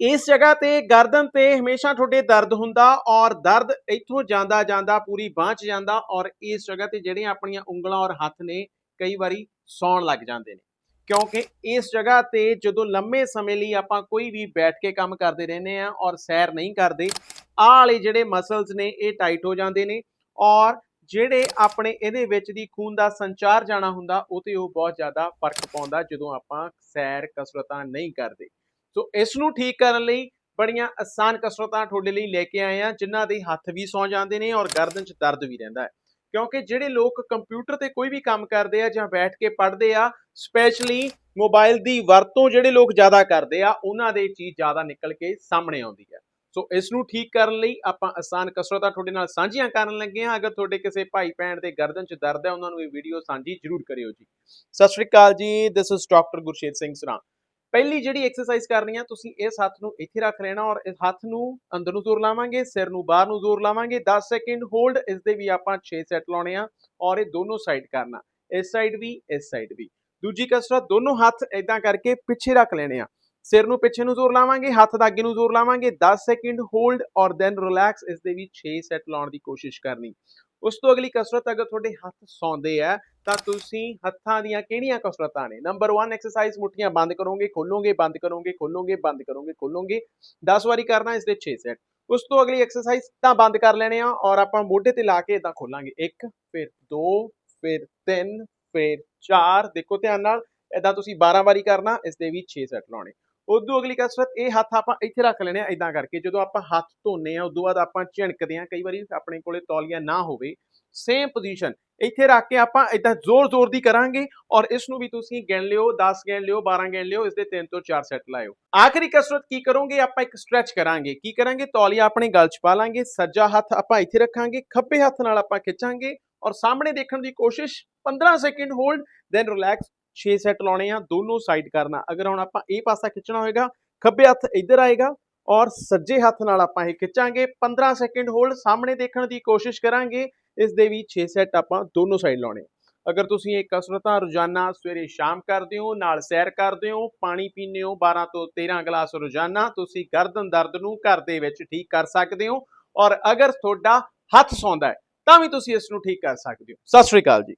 ਇਸ ਜਗ੍ਹਾ ਤੇ ਗਰਦਨ ਤੇ ਹਮੇਸ਼ਾ ਤੁਹਾਡੇ ਦਰਦ ਹੁੰਦਾ ਔਰ ਦਰਦ ਇੱਥੋਂ ਜਾਂਦਾ ਜਾਂਦਾ, ਪੂਰੀ ਬਾਂਹ 'ਚ ਜਾਂਦਾ ਔਰ ਇਸ ਜਗ੍ਹਾ ਤੇ ਜਿਹੜੀਆਂ ਆਪਣੀਆਂ ਉਂਗਲਾਂ ਔਰ ਹੱਥ ਨੇ ਕਈ ਵਾਰੀ ਸੌਣ ਲੱਗ ਜਾਂਦੇ ਨੇ। ਕਿਉਂਕਿ ਇਸ ਜਗ੍ਹਾ ਤੇ ਜਦੋਂ ਲੰਮੇ ਸਮੇਂ ਲਈ ਆਪਾਂ ਕੋਈ ਵੀ ਬੈਠ ਕੇ ਕੰਮ ਕਰਦੇ ਰਹਿੰਦੇ ਆ ਔਰ ਸੈਰ ਨਹੀਂ ਕਰਦੇ, ਆਹ ਵਾਲੇ ਜਿਹੜੇ ਮਸਲਸ ਨੇ ਇਹ ਟਾਈਟ ਹੋ ਜਾਂਦੇ ਨੇ ਔਰ ਜਿਹੜੇ ਆਪਣੇ ਇਹਦੇ ਵਿੱਚ ਦੀ ਖੂਨ ਦਾ ਸੰਚਾਰ ਜਾਣਾ ਹੁੰਦਾ, ਉਹ ਤੇ ਉਹ ਬਹੁਤ ਜ਼ਿਆਦਾ ਫ਼ਰਕ ਪਾਉਂਦਾ ਜਦੋਂ ਆਪਾਂ ਸੈਰ ਕਸਰਤਾਂ ਨਹੀਂ ਕਰਦੇ। ਸੋ ਇਸ ਨੂੰ ਠੀਕ ਕਰਨ ਲਈ ਬੜੀਆਂ ਆਸਾਨ ਕਸਰਤਾਂ ਤੁਹਾਡੇ ਲਈ ਲੈ ਕੇ ਆਏ ਆ ਜਿਨ੍ਹਾਂ ਦੇ ਹੱਥ ਵੀ ਸੌ ਜਾਂਦੇ ਨੇ ਔਰ ਗਰਦਨ 'ਚ ਦਰਦ ਵੀ ਰਹਿੰਦਾ ਹੈ। ਕਿਉਂਕਿ ਜਿਹੜੇ ਲੋਕ ਕੰਪਿਊਟਰ ਤੇ ਕੋਈ ਵੀ ਕੰਮ ਕਰਦੇ ਆ ਜਾਂ ਬੈਠ ਕੇ ਪੜ੍ਹਦੇ ਆ, ਸਪੈਸ਼ਲੀ ਮੋਬਾਈਲ ਦੀ ਵਰਤੋਂ ਜਿਹੜੇ ਲੋਕ ਜ਼ਿਆਦਾ ਕਰਦੇ ਆ, ਉਹਨਾਂ ਦੇ ਚੀਜ਼ ਜ਼ਿਆਦਾ ਨਿਕਲ ਕੇ ਸਾਹਮਣੇ ਆਉਂਦੀ ਹੈ। ਸੋ ਇਸ ਨੂੰ ਠੀਕ ਕਰਨ ਲਈ ਆਪਾਂ ਆਸਾਨ ਕਸਰਤਾਂ ਤੁਹਾਡੇ ਨਾਲ ਸਾਂਝੀਆਂ ਕਰਨ ਲੱਗੇ ਹਾਂ। ਅਗਰ ਤੁਹਾਡੇ ਕਿਸੇ ਭਾਈ ਭੈਣ ਦੇ ਗਰਦਨ 'ਚ ਦਰਦ ਹੈ, ਉਹਨਾਂ ਨੂੰ ਇਹ ਵੀਡੀਓ ਸਾਂਝੀ ਜ਼ਰੂਰ ਕਰਿਓ ਜੀ। ਸਤਿ ਸ਼੍ਰੀ ਅਕਾਲ ਜੀ this is doctor Gurshet Singh Sran ਪਹਿਲੀ ਜਿਹੜੀ ਐਕਸਰਸਾਈਜ਼ ਕਰਨੀ ਆ, ਤੁਸੀਂ ਇਸ ਹੱਥ ਨੂੰ ਇੱਥੇ ਰੱਖ ਲੈਣਾ ਔਰ ਇਸ ਹੱਥ ਨੂੰ ਅੰਦਰ ਨੂੰ ਜ਼ੋਰ ਲਾਵਾਂਗੇ, ਸਿਰ ਨੂੰ ਬਾਹਰ ਨੂੰ ਜ਼ੋਰ ਲਾਵਾਂਗੇ। 10 ਸੈਕਿੰਡ ਹੋਲਡ ਇਸ ਦੇ ਵੀ ਆਪਾਂ 6 ਸੈਟ ਲਾਉਣੇ ਆ ਔਰ ਇਹ ਦੋਨੋਂ ਸਾਈਡ ਕਰਨਾ। ਇਸ ਸਾਈਡ ਵੀ, ਇਸ ਸਾਈਡ ਵੀ। ਦੂਜੀ ਕਸਰਤ, ਦੋਨੋਂ ਹੱਥ ਇਦਾਂ ਕਰਕੇ ਪਿੱਛੇ ਰੱਖ ਲੈਣੇ ਆ। ਸਿਰ ਨੂੰ ਪਿੱਛੇ ਨੂੰ ਜ਼ੋਰ ਲਾਵਾਂਗੇ, ਹੱਥ ਦਾ ਅੱਗੇ ਨੂੰ ਜ਼ੋਰ ਲਾਵਾਂਗੇ। 10 ਸੈਕਿੰਡ ਹੋਲਡ ਔਰ ਦੈਨ ਰਿਲੈਕਸ ਇਸ ਦੇ ਵੀ 6 ਸੈਟ ਲਾਉਣ ਦੀ ਕੋਸ਼ਿਸ਼ ਕਰਨੀ। ਉਸ ਤੋਂ ਅਗਲੀ ਕਸਰਤ ਅਗਰ ਤੁਹਾਡੇ ਹੱਥ ਸੌਂਦੇ ਆ, ਤਾਂ ਤੁਸੀਂ ਹੱਥਾਂ ਦੀਆਂ ਕਿਹੜੀਆਂ ਕਸਰਤਾਂ ਨੇ? ਨੰਬਰ 1 ਐਕਸਰਸਾਈਜ਼ ਮੁੱਠੀਆਂ ਬੰਦ ਕਰੋਗੇ, ਖੋਲੋਗੇ, ਬੰਦ ਕਰੋਗੇ, ਖੋਲੋਗੇ, ਬੰਦ ਕਰੋਗੇ, ਖੋਲੋਗੇ। 10 ਵਾਰੀ ਕਰਨਾ ਇਸ ਦੇ 6 ਸੈਟ ਉਸ ਤੋਂ ਅਗਲੀ ਐਕਸਰਸਾਈਜ਼ ਤਾਂ ਬੰਦ ਕਰ ਲੈਣੇ ਆ ਔਰ ਆਪਾਂ ਮੋਢੇ ਤੇ ਲਾ ਕੇ ਇਦਾਂ ਖੋਲਾਂਗੇ। 1 ਫਿਰ 2 ਫਿਰ 3 ਫਿਰ 4 ਦੇਖੋ ਧਿਆਨ ਨਾਲ ਇਦਾਂ ਤੁਸੀਂ 12 ਵਾਰੀ ਕਰਨਾ ਇਸ ਦੇ ਵੀ 6 ਸੈਟ ਲਾਉਣੇ। ਉਦੋਂ ਅਗਲੀ ਕਸਰਤ ਇਹ ਹੱਥ ਆਪਾਂ ਇੱਥੇ ਰੱਖ ਲੈਣੇ ਆ ਇਦਾਂ ਕਰਕੇ, ਜਦੋਂ ਆਪਾਂ ਹੱਥ ਧੋਨੇ ਆ, ਉਦੋਂ ਬਾਅਦ ਆਪਾਂ ਝਿਣਕਦੇ ਆ, ਕਈ ਵਾਰੀ ਆਪਣੇ ਕੋਲੇ ਤੌਲੀਆ ਨਾ ਹੋਵੇ ਸੇਮ ਪੋਜੀਸ਼ਨ ਇੱਥੇ ਰੱਖ ਕੇ ਆਪਾਂ ਇਦਾਂ ਜ਼ੋਰ-ਜ਼ੋਰ ਦੀ ਕਰਾਂਗੇ ਔਰ ਇਸ ਨੂੰ ਵੀ ਤੁਸੀਂ ਗਿਣ ਲਿਓ 10 ਗਿਣ ਲਿਓ 12 ਗਿਣ ਲਿਓ, ਇਸ ਦੇ 3 ਤੋਂ 4 ਸੈੱਟ ਲਾਇਓ। ਆਖਰੀ ਕਸਰਤ ਕੀ ਕਰੋਗੇ? ਆਪਾਂ ਇੱਕ ਸਟ੍ਰੈਚ ਕਰਾਂਗੇ। ਕੀ ਕਰਾਂਗੇ? ਤੌਲੀਆ ਆਪਣੇ ਗਲ 'ਚ ਪਾ ਲਾਂਗੇ, ਸੱਜਾ ਹੱਥ ਆਪਾਂ ਇੱਥੇ ਰੱਖਾਂਗੇ, ਖੱਬੇ ਹੱਥ ਨਾਲ ਆਪਾਂ ਖਿੱਚਾਂਗੇ ਔਰ ਸਾਹਮਣੇ ਦੇਖਣ ਦੀ ਕੋਸ਼ਿਸ਼ 15 second hold then relax 6 set ਲਾਉਣੇ ਆ, ਦੋਨੋਂ ਸਾਈਡ ਕਰਨਾ। ਅਗਰ ਹੁਣ ਆਪਾਂ ਇਹ ਪਾਸਾ ਖਿੱਚਣਾ ਹੋਏਗਾ, ਖੱਬੇ ਹੱਥ ਇੱਧਰ ਆਏਗਾ ਔਰ ਸੱਜੇ ਹੱਥ ਨਾਲ ਆਪਾਂ ਇਹ ਖਿੱਚਾਂਗੇ। 15 ਸੈਕਿੰਡ ਹੋਲਡ ਸਾਹਮਣੇ ਦੇਖਣ ਦੀ ਕੋਸ਼ਿਸ਼ ਕਰਾਂਗੇ। ਇਸ ਦੇ ਵੀ 6 ਸੈੱਟ ਆਪਾਂ ਦੋਨੋਂ ਸਾਈਡ ਲਾਉਣੇ। ਅਗਰ ਤੁਸੀਂ ਇਹ ਕਸਰਤਾਂ ਰੋਜ਼ਾਨਾ ਸਵੇਰੇ ਸ਼ਾਮ ਕਰਦੇ ਹੋ, ਨਾਲ ਸੈਰ ਕਰਦੇ ਹੋ, ਪਾਣੀ ਪੀਂਦੇ ਹੋ 12 ਤੋਂ 13 ਗਲਾਸ ਰੋਜ਼ਾਨਾ, ਤੁਸੀਂ ਗਰਦਨ ਦਰਦ ਨੂੰ ਘਰ ਦੇ ਵਿੱਚ ਠੀਕ ਕਰ ਸਕਦੇ ਹੋ। ਔਰ ਅਗਰ ਤੁਹਾਡਾ ਹੱਥ ਸੌਂਦਾ ਹੈ, ਤਾਂ ਵੀ ਤੁਸੀਂ ਇਸ ਨੂੰ ਠੀਕ ਕਰ ਸਕਦੇ ਹੋ। ਸਤਿ ਸ਼੍ਰੀ ਅਕਾਲ ਜੀ।